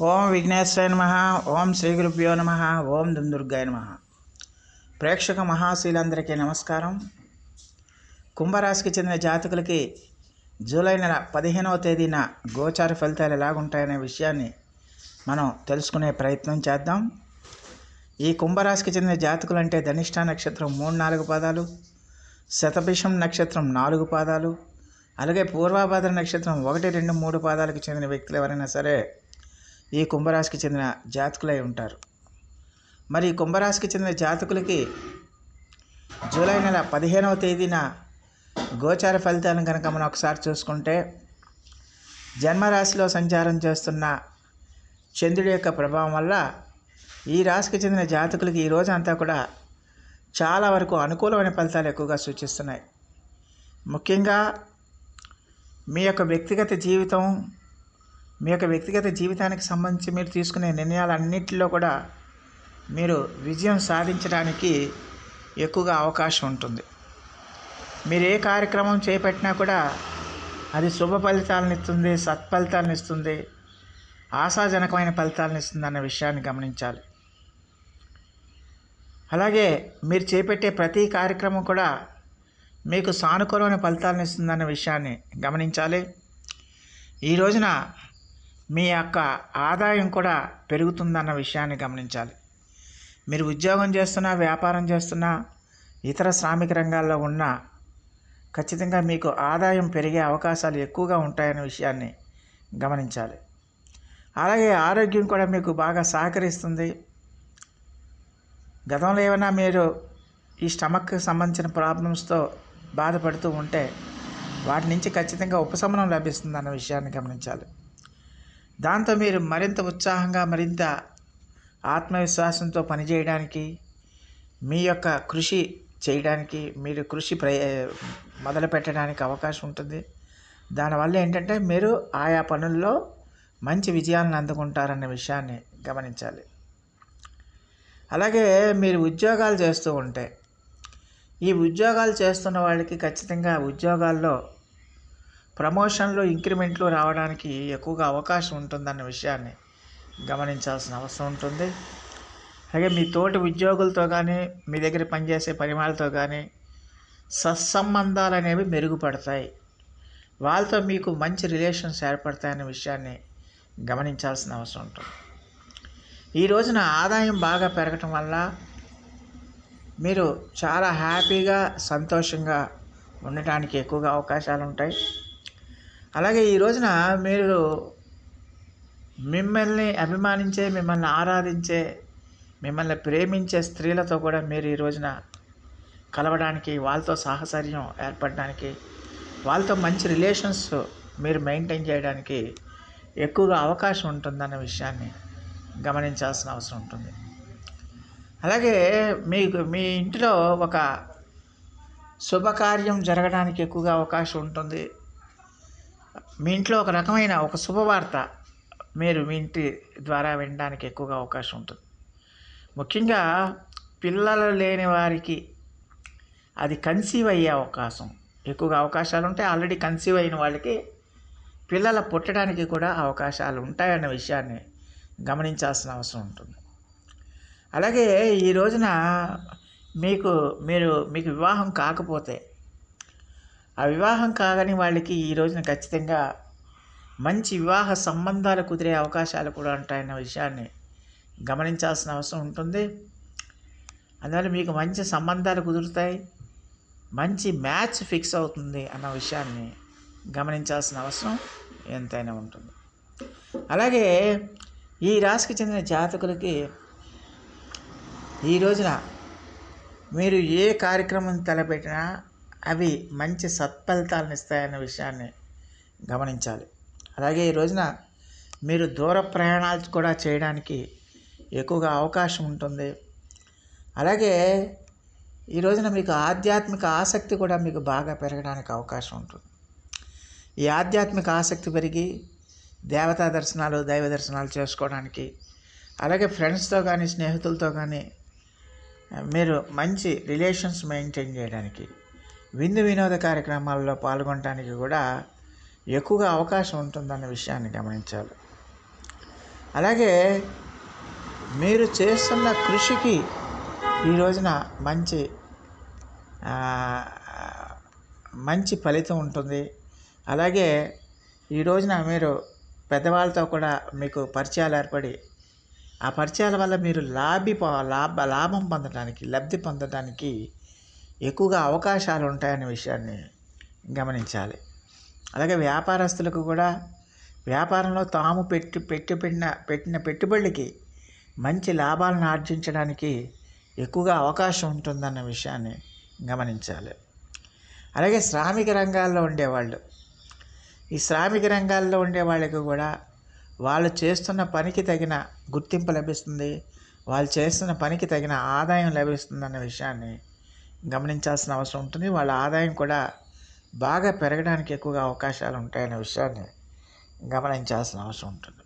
ఓం విఘ్నేశ్వరాయ నమ ఓం శ్రీ గురుభ్యో నమ ఓం దుందుర్గాయ నమ. ప్రేక్షక మహాశీలందరికీ నమస్కారం. కుంభరాశికి చెందిన జాతకులకి జూలై నెల పదిహేనవ తేదీన గోచార ఫలితాలు ఎలాగుంటాయనే విషయాన్ని మనం తెలుసుకునే ప్రయత్నం చేద్దాం. ఈ కుంభరాశికి చెందిన జాతకులు అంటే ధనిష్ట నక్షత్రం మూడు నాలుగు పాదాలు శతభిషం నక్షత్రం నాలుగు పాదాలు అలాగే పూర్వాభాద్ర నక్షత్రం ఒకటి రెండు మూడు పాదాలకు చెందిన వ్యక్తులు ఎవరైనా సరే ఈ కుంభరాశికి చెందిన జాతకులై ఉంటారు. మరి కుంభరాశికి చెందిన జాతకులకి జూలై నెల పదిహేనవ తేదీన గోచార ఫలితాలను కనుక మనం ఒకసారి చూసుకుంటే జన్మరాశిలో సంచారం చేస్తున్న చంద్రుడి యొక్క ప్రభావం వల్ల ఈ రాశికి చెందిన జాతకులకి ఈ రోజంతా కూడా చాలా వరకు అనుకూలమైన ఫలితాలు ఎక్కువగా సూచిస్తున్నాయి. ముఖ్యంగా మీ యొక్క వ్యక్తిగత జీవితం మీ యొక్క వ్యక్తిగత జీవితానికి సంబంధించి మీరు తీసుకునే నిర్ణయాలన్నింటిలో కూడా మీరు విజయం సాధించడానికి ఎక్కువగా అవకాశం ఉంటుంది. మీరు ఏ కార్యక్రమం చేపట్టినా కూడా అది శుభ ఫలితాలను ఇస్తుంది సత్ఫలితాలను ఇస్తుంది ఆశాజనకమైన ఫలితాలను ఇస్తుంది అన్న విషయాన్ని గమనించాలి. అలాగే మీరు చేపట్టే ప్రతి కార్యక్రమం కూడా మీకు సానుకూలమైన ఫలితాలను ఇస్తుందన్న విషయాన్ని గమనించాలి. ఈ రోజున మీ యొక్క ఆదాయం కూడా పెరుగుతుందన్న విషయాన్ని గమనించాలి. మీరు ఉద్యోగం చేస్తున్నా వ్యాపారం చేస్తున్నా ఇతర శ్రామిక రంగాల్లో ఉన్నా ఖచ్చితంగా మీకు ఆదాయం పెరిగే అవకాశాలు ఎక్కువగా ఉంటాయనే విషయాన్ని గమనించాలి. అలాగే ఆరోగ్యం కూడా మీకు బాగా సహకరిస్తుంది. గతంలో ఏమైనా మీరు ఈ స్టమక్కి సంబంధించిన ప్రాబ్లమ్స్తో బాధపడుతూ ఉంటే వాటి నుంచి ఖచ్చితంగా ఉపశమనం లభిస్తుంది అన్న విషయాన్ని గమనించాలి. దాంతో మీరు మరింత ఉత్సాహంగా మరింత ఆత్మవిశ్వాసంతో పనిచేయడానికి మీ యొక్క కృషి చేయడానికి మీరు కృషి ప్ర మొదలు పెట్టడానికి అవకాశం ఉంటుంది. దానివల్ల ఏంటంటే మీరు ఆయా పనుల్లో మంచి విజయాలను అందుకుంటారన్న విషయాన్ని గమనించాలి. అలాగే మీరు ఉద్యోగాలు చేస్తూ ఉంటే ఈ ఉద్యోగాలు చేస్తున్న వాళ్ళకి ఖచ్చితంగా ఉద్యోగాల్లో ప్రమోషన్లు ఇంక్రిమెంట్లు రావడానికి ఎక్కువగా అవకాశం ఉంటుందన్న విషయాన్ని గమనించాల్సిన అవసరం ఉంటుంది. అలాగే మీ తోటి ఉద్యోగులతో కానీ మీ దగ్గర పనిచేసే పరిమాణాలతో కానీ సత్సంబంధాలు అనేవి మెరుగుపడతాయి. వాళ్ళతో మీకు మంచి రిలేషన్స్ ఏర్పడతాయనే విషయాన్ని గమనించాల్సిన అవసరం ఉంటుంది. ఈ రోజున ఆదాయం బాగా పెరగటం వల్ల మీరు చాలా హ్యాపీగా సంతోషంగా ఉండటానికి ఎక్కువగా అవకాశాలు ఉంటాయి అలాగే ఈ రోజున మీరు మిమ్మల్ని అభిమానించే మిమ్మల్ని ఆరాధించే మిమ్మల్ని ప్రేమించే స్త్రీలతో కూడా మీరు ఈ రోజున కలవడానికి వాళ్ళతో సాహచర్యం ఏర్పడడానికి వాళ్ళతో మంచి రిలేషన్స్ మీరు మెయింటైన్ చేయడానికి ఎక్కువగా అవకాశం ఉంటుందన్న విషయాన్ని గమనించాల్సిన అవసరం ఉంటుంది. అలాగే మీకు మీ ఇంటిలో ఒక శుభకార్యం జరగడానికి ఎక్కువగా అవకాశం ఉంటుంది. మీ ఇంట్లో ఒక రకమైన ఒక శుభవార్త మీరు మీ ఇంటి ద్వారా వినడానికి ఎక్కువగా అవకాశం ఉంటుంది. ముఖ్యంగా పిల్లలు లేని వారికి అది కన్సీవ్ అయ్యే అవకాశం. ఎక్కువగా అవకాశాలు ఉంటాయి. ఆల్రెడీ కన్సీవ్ అయిన వాళ్ళకి పిల్లల పుట్టడానికి కూడా అవకాశాలు ఉంటాయన్న విషయాన్ని గమనించాల్సిన అవసరం ఉంటుంది. అలాగే ఈ రోజున మీకు మీరు మీకు వివాహం కాకపోతే ఆ వివాహం కాగని వాళ్ళకి ఈ రోజున ఖచ్చితంగా మంచి వివాహ సంబంధాలు కుదిరే అవకాశాలు కూడా ఉంటాయన్న విషయాన్ని గమనించాల్సిన అవసరం ఉంటుంది. అందువల్ల మీకు మంచి సంబంధాలు కుదురుతాయి. మంచి మ్యాచ్ ఫిక్స్ అవుతుంది అన్న విషయాన్ని గమనించాల్సిన అవసరం ఎంతైనా ఉంటుంది. అలాగే ఈ రాశికి చెందిన జాతకులకి ఈ రోజున మీరు ఏ కార్యక్రమం తలపెట్టినా అవి మంచి సత్ఫలితాలను ఇస్తాయన్న విషయాన్ని గమనించాలి. అలాగే ఈ రోజున మీరు దూర ప్రయాణాలు కూడా చేయడానికి ఎక్కువగా అవకాశం ఉంటుంది. అలాగే ఈ రోజున మీకు ఆధ్యాత్మిక ఆసక్తి కూడా మీకు బాగా పెరగడానికి అవకాశం ఉంటుంది. ఈ ఆధ్యాత్మిక ఆసక్తి పెరిగి దేవతా దర్శనాలు దైవ దర్శనాలు చేసుకోవడానికి అలాగే ఫ్రెండ్స్తో కానీ స్నేహితులతో కానీ మీరు మంచి రిలేషన్స్ మెయింటైన్ చేయడానికి విందు వినోద కార్యక్రమాల్లో పాల్గొనడానికి కూడా ఎక్కువగా అవకాశం ఉంటుందన్న విషయాన్ని గమనించాలి. అలాగే మీరు చేస్తున్న కృషికి ఈ రోజున మంచి మంచి ఫలితం ఉంటుంది. అలాగే ఈ రోజున మీరు పెద్దవాళ్ళతో కూడా మీకు పరిచయాలు ఏర్పడి ఆ పరిచయాల వల్ల మీరు లాభి లాభ లాభం పొందడానికి లబ్ధి పొందడానికి ఎక్కువగా అవకాశాలు ఉంటాయనే విషయాన్ని గమనించాలి. అలాగే వ్యాపారస్తులకు కూడా వ్యాపారంలో తాము పెట్టి పెట్టి పెట్టిన పెట్టిన పెట్టుబడికి మంచి లాభాలను ఆర్జించడానికి ఎక్కువగా అవకాశం ఉంటుందన్న విషయాన్ని గమనించాలి. అలాగే శ్రామిక రంగాల్లో ఉండేవాళ్ళు. ఈ శ్రామిక రంగాల్లో ఉండే వాళ్ళకి కూడా వాళ్ళు చేస్తున్న పనికి తగిన గుర్తింపు లభిస్తుంది వాళ్ళు చేస్తున్న పనికి తగిన ఆదాయం లభిస్తుందన్న విషయాన్ని గమనించాల్సిన అవసరం ఉంటుంది. వాళ్ళ ఆదాయం కూడా బాగా పెరగడానికి ఎక్కువగా అవకాశాలు ఉంటాయనే విషయాన్ని గమనించాల్సిన అవసరం ఉంటుంది.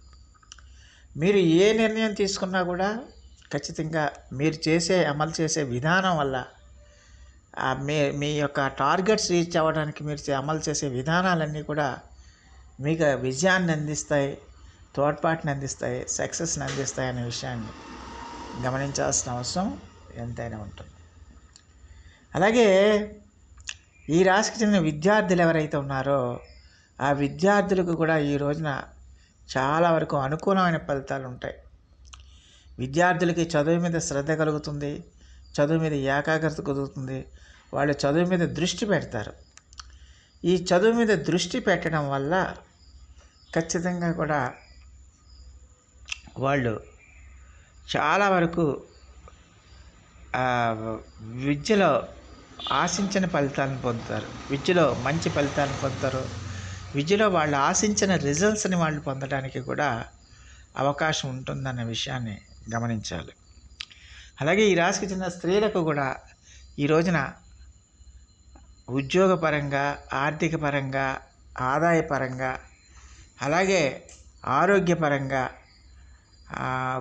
మీరు ఏ నిర్ణయం తీసుకున్నా కూడా ఖచ్చితంగా మీరు చేసే అమలు చేసే విధానం వల్ల మీ మీ యొక్క టార్గెట్స్ రీచ్ అవ్వడానికి మీరు చే- అమలు చేసే విధానాలన్నీ కూడా మీకు విజయాన్ని అందిస్తాయి తోడ్పాటుని అందిస్తాయి సక్సెస్ని అందిస్తాయి అనే విషయాన్ని గమనించాల్సిన అవసరం ఎంతైనా ఉంటుంది. అలాగే ఈ రాశికి చెందిన విద్యార్థులు ఎవరైతే ఉన్నారో ఆ విద్యార్థులకు కూడా ఈ రోజున చాలా వరకు అనుకూలమైన ఫలితాలు ఉంటాయి. విద్యార్థులకి చదువు మీద శ్రద్ధ కలుగుతుంది చదువు మీద ఏకాగ్రత కుదురుతుంది వాళ్ళు చదువు మీద దృష్టి పెడతారు. ఈ చదువు మీద దృష్టి పెట్టడం వల్ల ఖచ్చితంగా కూడా వాళ్ళు చాలా వరకు విద్యలో ఆశించిన ఫలితాలను పొందుతారు. విద్యలో మంచి ఫలితాలను పొందుతారు. విద్యలో వాళ్ళు ఆశించిన రిజల్ట్స్ని వాళ్ళు పొందడానికి కూడా అవకాశం ఉంటుందన్న విషయాన్ని గమనించాలి. అలాగే ఈ రాశికి చెందిన స్త్రీలకు కూడా ఈ రోజున ఉద్యోగపరంగా ఆర్థిక పరంగా ఆదాయపరంగా అలాగే ఆరోగ్యపరంగా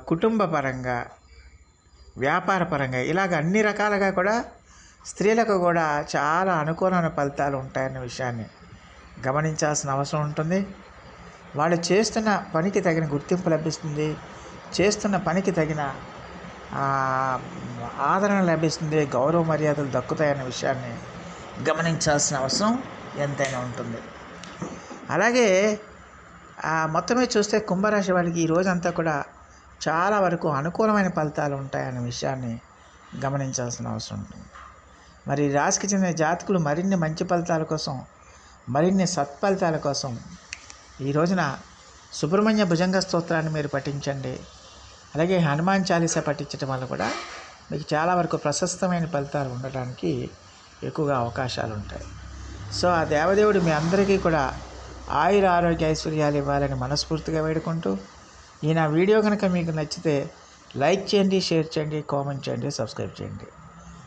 కుటుంబపరంగా వ్యాపారపరంగా ఇలాగ అన్ని రకాలుగా కూడా స్త్రీలకు కూడా చాలా అనుకూలమైన ఫలితాలు ఉంటాయన్న విషయాన్ని గమనించాల్సిన అవసరం ఉంటుంది. వాళ్ళు చేస్తున్న పనికి తగిన గుర్తింపు లభిస్తుంది. చేస్తున్న పనికి తగిన ఆదరణ లభిస్తుంది. గౌరవ మర్యాదలు దక్కుతాయన్న విషయాన్ని గమనించాల్సిన అవసరం ఎంతైనా ఉంటుంది. అలాగే మొత్తమే చూస్తే కుంభరాశి వాళ్ళకి ఈ రోజంతా కూడా చాలా వరకు అనుకూలమైన ఫలితాలు ఉంటాయనే విషయాన్ని గమనించాల్సిన అవసరం ఉంటుంది. మరి రాశికి చెందిన జాతకులు మరిన్ని మంచి ఫలితాల కోసం మరిన్ని సత్ఫలితాల కోసం ఈ రోజున సుబ్రహ్మణ్య భుజంగ స్తోత్రాన్ని మీరు పఠించండి. అలాగే హనుమాన్ చాలీస పఠించడం వల్ల కూడా మీకు చాలా వరకు ప్రశస్తమైన ఫలితాలు ఉండడానికి ఎక్కువగా అవకాశాలు ఉంటాయి. సో ఆ దేవదేవుడు మీ అందరికీ కూడా ఆయుర ఆరోగ్య ఐశ్వర్యాలు ఇవ్వాలని మనస్ఫూర్తిగా వేడుకుంటూ ఈ నా వీడియో కనుక మీకు నచ్చితే లైక్ చేయండి షేర్ చేయండి కామెంట్ చేయండి సబ్స్క్రైబ్ చేయండి.